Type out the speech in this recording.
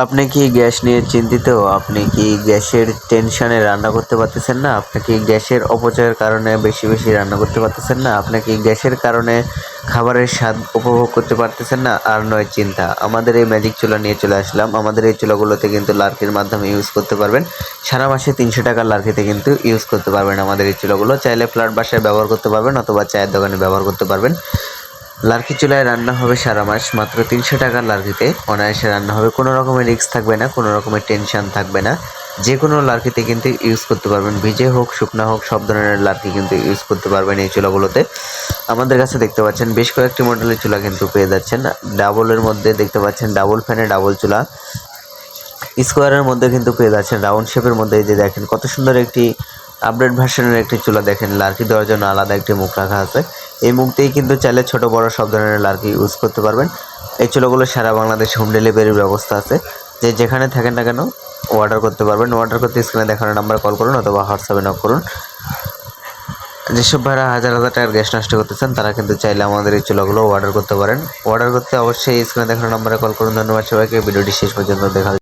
আপনি কি গ্যাস নিয়ে চিন্তিত? আপনি কি গ্যাসের টেনশনে রান্না করতে পারতেছেন না? আপনি কি গ্যাসের অপচয়ের কারণে বেশি বেশি রান্না করতে পারতেছেন না? আপনি কি গ্যাসের কারণে খাবারের স্বাদ উপভোগ করতে পারতেছেন না? আর নয়, চিন্তা। আমাদের এই ম্যাজিক চুলা নিয়ে চলে আসলাম। আমাদের এই চুলাগুলোতে কিন্তু লার্কির মাধ্যমে ইউজ করতে পারবেন। সারা মাসে তিনশো টাকার লার্কিতে কিন্তু ইউজ করতে পারবেন আমাদের এই চুলাগুলো। চাইলে ফ্ল্যাট বাসায় ব্যবহার করতে পারবেন অথবা চায়ের দোকানে ব্যবহার করতে পারবেন। লার্কি চুলায় রান্না হবে সারা মাস, মাত্র তিনশো টাকার লার্কিতে। অনায়াসে রান্না হবে, কোনো রকমের রিস্ক থাকবে না, কোনো রকমের টেনশন থাকবে না। যে কোনো লার্কিতে কিন্তু ইউজ করতে পারবেন। ভিজে হোক, শুকনা হোক, সব ধরনের লার্কি কিন্তু ইউজ করতে পারবেন এই চুলাগুলোতে। আমাদের কাছে দেখতে পাচ্ছেন, বেশ কয়েকটি মডেলের চুলা কিন্তু পেয়ে যাচ্ছেন। ডাবলের মধ্যে দেখতে পাচ্ছেন ডাবল ফ্যানে ডাবল চুলা। স্কোয়ারের মধ্যে কিন্তু পেয়ে যাচ্ছেন রাউন্ড শেপের মধ্যে যে দেখেন, কত সুন্দর একটি আপডেট ভার্সনের একটি চুলা দেখেন, লার্কি দেওয়ার জন্য আলাদা একটি মুখ রাখা আছে। এই মুখতেই কিন্তু চাইলে ছোট বড় সব ধরনের লার্কি ইউজ করতে পারবেন। এই চুলাগুলো সারা বাংলাদেশে হোম ডেলিভারির ব্যবস্থা আছে। যে যেখানে থাকেন না কেন অর্ডার করতে পারবেন। অর্ডার করতে স্ক্রিনে দেখানো নাম্বার কল করুন অথবা হোয়াটসঅ্যাপে নক করুন। যেসব ভাইরা হাজার হাজার টাকার গ্যাস নষ্ট করতেছেন, তারা কিন্তু চাইলে আমাদের এই চুলাগুলো অর্ডার করতে পারেন। অর্ডার করতে অবশ্যই স্ক্রিনে দেখানো নাম্বারে কল করুন। ধন্যবাদ সবাইকে। ভিডিওটি শেষ পর্যন্ত দেখা